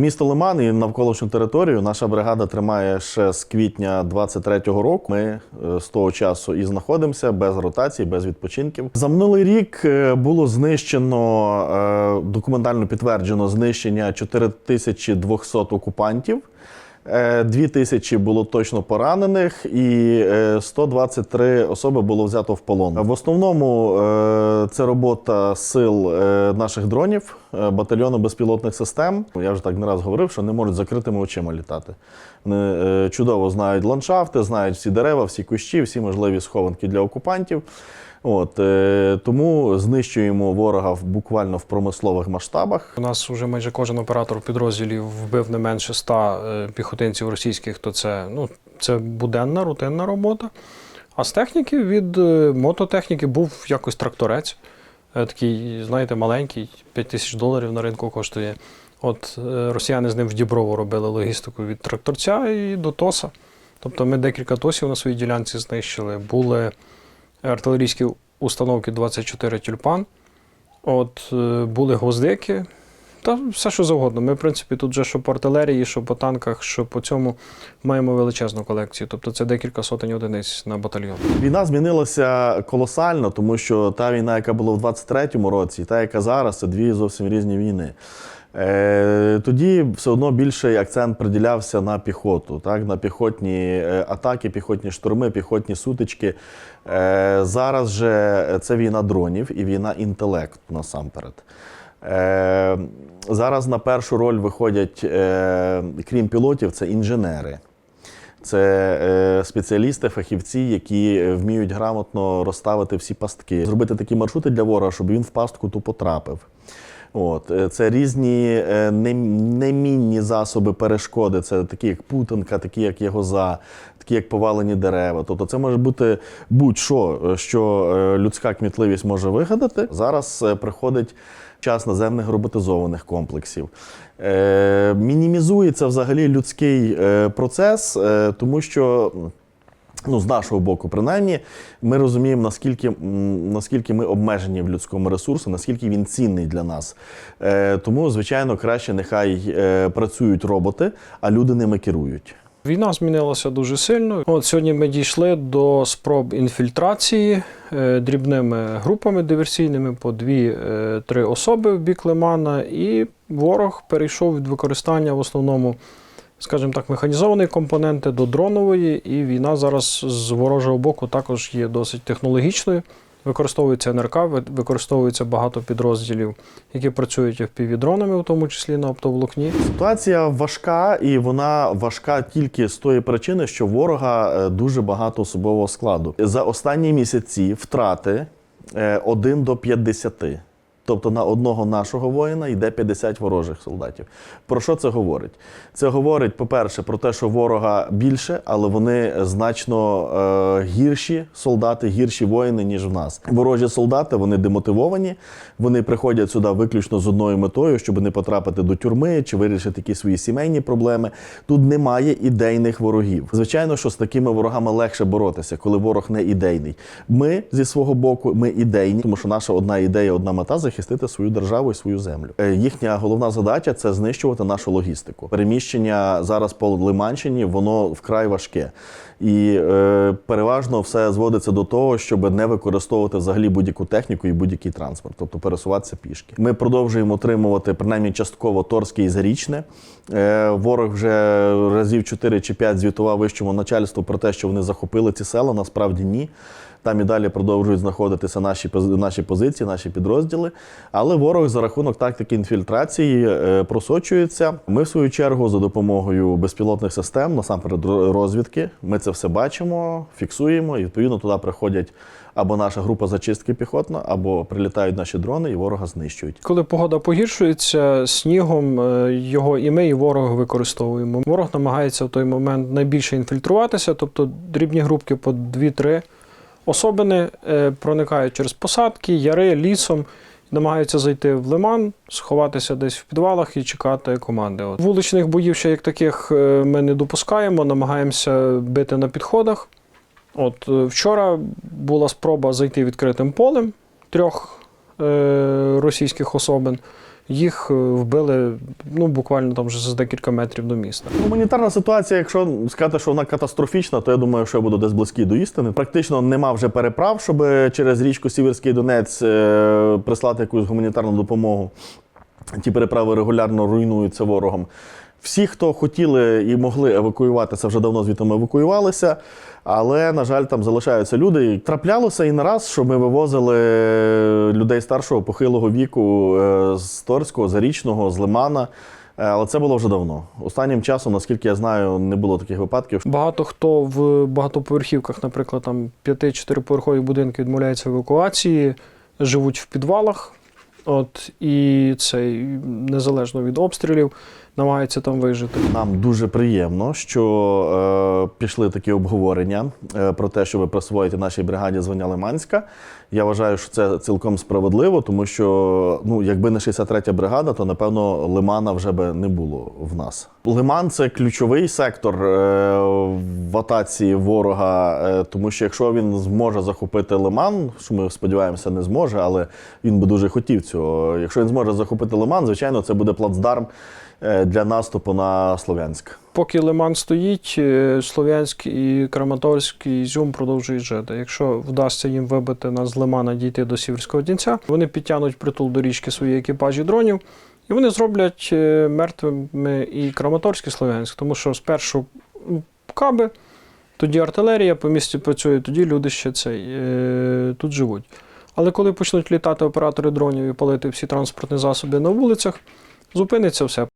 Місто Лиман і навколишню територію наша бригада тримає ще з квітня 23-го року. Ми е, з того часу і знаходимося без ротацій, без відпочинків. За минулий рік е, було знищено е, документально підтверджено знищення 4200 окупантів. Е, 2000 було точно поранених, і е, 123 особи було взято в полон. В основному е, це робота сил е, наших дронів, е, батальйону безпілотних систем. Я вже так не раз говорив, що не можуть закритими очима літати. Вони е, чудово знають ландшафти, знають всі дерева, всі кущі, всі можливі схованки для окупантів. От, е, тому знищуємо ворога в, буквально в промислових масштабах. У нас вже майже кожен оператор підрозділів вбив не менше 100 е, піхотинців російських, то це, ну, це буденна, рутинна робота. А з техніки від е, мототехніки був якось тракторець. Е, Такий, знаєте, маленький, 5 тисяч доларів на ринку коштує. От е, росіяни з ним в Діброво робили логістику від тракторця і до ТОСа. Тобто ми декілька ТОСів на своїй ділянці знищили. Були артилерійські установки 24 тюльпан. От були гвоздики. Та все, що завгодно. Ми, в принципі, тут вже що по артилерії, що по танках, що по цьому маємо величезну колекцію. Тобто це декілька сотень одиниць на батальйон. Війна змінилася колосально, тому що та війна, яка була в 23-му році, та, яка зараз, це дві зовсім різні війни. Тоді все одно більший акцент приділявся на піхоту, так, на піхотні е, атаки, піхотні штурми, піхотні сутички. Е, зараз же це війна дронів і війна інтелекту насамперед. Е, зараз на першу роль виходять, крім пілотів, це інженери. Це спеціалісти, фахівці, які вміють грамотно розставити всі пастки, зробити такі маршрути для ворога, щоб він в пастку ту потрапив. От е, це різні е, немінні засоби перешкоди. Це такі, як путанка, такі, як ягоза, такі, як повалені дерева. Тобто, це може бути будь-що, е, що людська кмітливість може вигадати. Зараз приходить час наземних роботизованих комплексів. Е, мінімізується взагалі людський процес, тому що. Ну, з нашого боку, принаймні, ми розуміємо, наскільки, наскільки ми обмежені в людському ресурсі, наскільки він цінний для нас. Е, тому, звичайно, краще нехай е, працюють роботи, а люди ними керують. Війна змінилася дуже сильно. От сьогодні ми дійшли до спроб інфільтрації е, дрібними групами диверсійними по дві-три особи в бік Лимана, і ворог перейшов від використання в основному, скажімо так, механізованої компоненти до дронової, і війна зараз з ворожого боку також є досить технологічною. Використовується НРК, ви- використовується багато підрозділів, які працюють FPV-дронами, в тому числі на оптоволокні. Ситуація важка, і вона важка тільки з тої причини, що ворога е, дуже багато особового складу. За останні місяці втрати 1 до 50. Тобто на одного нашого воїна йде 50 ворожих солдатів. Про що це говорить? Це говорить, по-перше, про те, що ворога більше, але вони значно е, гірші солдати, гірші воїни, ніж в нас. Ворожі солдати вони демотивовані, вони приходять сюди виключно з одною метою, щоб не потрапити до тюрми чи вирішити якісь свої сімейні проблеми. Тут немає ідейних ворогів. Звичайно, що з такими ворогами легше боротися, коли ворог не ідейний. Ми зі свого боку, ми ідейні, тому що наша одна ідея, одна мета захистити свою державу і свою землю. Е, Їхня головна задача це знищувати нашу логістику. Переміщення зараз по Лиманщині воно вкрай важке. І е, переважно все зводиться до того, щоб не використовувати взагалі будь-яку техніку і будь-який транспорт, тобто пересуватися пішки. Ми продовжуємо отримувати принаймні частково Торське і Зарічне. Е, ворог вже разів 4 чи 5 звітував вищому начальству про те, що вони захопили ці села. Насправді ні. Там і далі продовжують знаходитися наші, наші позиції, наші підрозділи. Але ворог за рахунок тактики інфільтрації е, просочується. Ми, в свою чергу, за допомогою безпілотних систем, насамперед розвідки, ми це все бачимо, фіксуємо, і відповідно туди приходять або наша група зачистки піхотна, або прилітають наші дрони і ворога знищують. Коли погода погіршується, снігом е, його і ми, і ворог використовуємо. Ворог намагається в той момент найбільше інфільтруватися, тобто дрібні групки по 2-3 особини е, проникають через посадки, яри, лісом. Намагаються зайти в лиман, сховатися десь в підвалах і чекати команди. От. Вуличних боїв ще як таких е, ми не допускаємо, намагаємося бити на підходах. От е, вчора була спроба зайти відкритим полем трьох е, російських особин. Їх е, вбили ну, буквально там вже за декілька метрів до міста. Гуманітарна ситуація, якщо сказати, що вона катастрофічна, то я думаю, що я буду десь близький до істини. Практично нема вже переправ, щоб через річку Сіверський Донець е, прислати якусь гуманітарну допомогу. Ті переправи регулярно руйнуються ворогом. Всі, хто хотіли і могли евакуюватися, вже давно звідти евакуювалися. Але, на жаль, там залишаються люди. Траплялося і не раз, що ми вивозили людей старшого похилого віку е, з Торського, Зарічного, з Лимана. Е, Але це було вже давно. Останнім часом, наскільки я знаю, не було таких випадків. Багато хто в багатоповерхівках, наприклад, там 5-4-поверхові будинки відмовляються евакуації, живуть в підвалах. От, і це незалежно від обстрілів, намагаються там вижити. Нам дуже приємно, що е, пішли такі обговорення е, про те, щоб присвоїти нашій бригаді звання Лиманська. Я вважаю, що це цілком справедливо, тому що ну, якби не 63-я бригада, то напевно Лимана вже би не було в нас. Лиман це ключовий сектор е, в атаці ворога, е, тому що якщо він зможе захопити Лиман, що ми сподіваємося, не зможе, але він би дуже хотів цього. Якщо він зможе захопити Лиман, звичайно, це буде плацдарм е, для наступу на Слов'янськ. Поки Лиман стоїть, е, Слов'янськ і Краматорськ і Ізюм продовжують жити. Якщо вдасться їм вибити нас з Лимана дійти до Сіверського Дінця, вони підтягнуть притул до річки свої екіпажі дронів, і вони зроблять е, мертвими і Краматорськ, і Слов'янськ. Тому що спершу каби, тоді артилерія по місті працює, тоді люди ще цей, е, тут живуть. Але коли почнуть літати оператори дронів і палити всі транспортні засоби на вулицях, зупиниться все.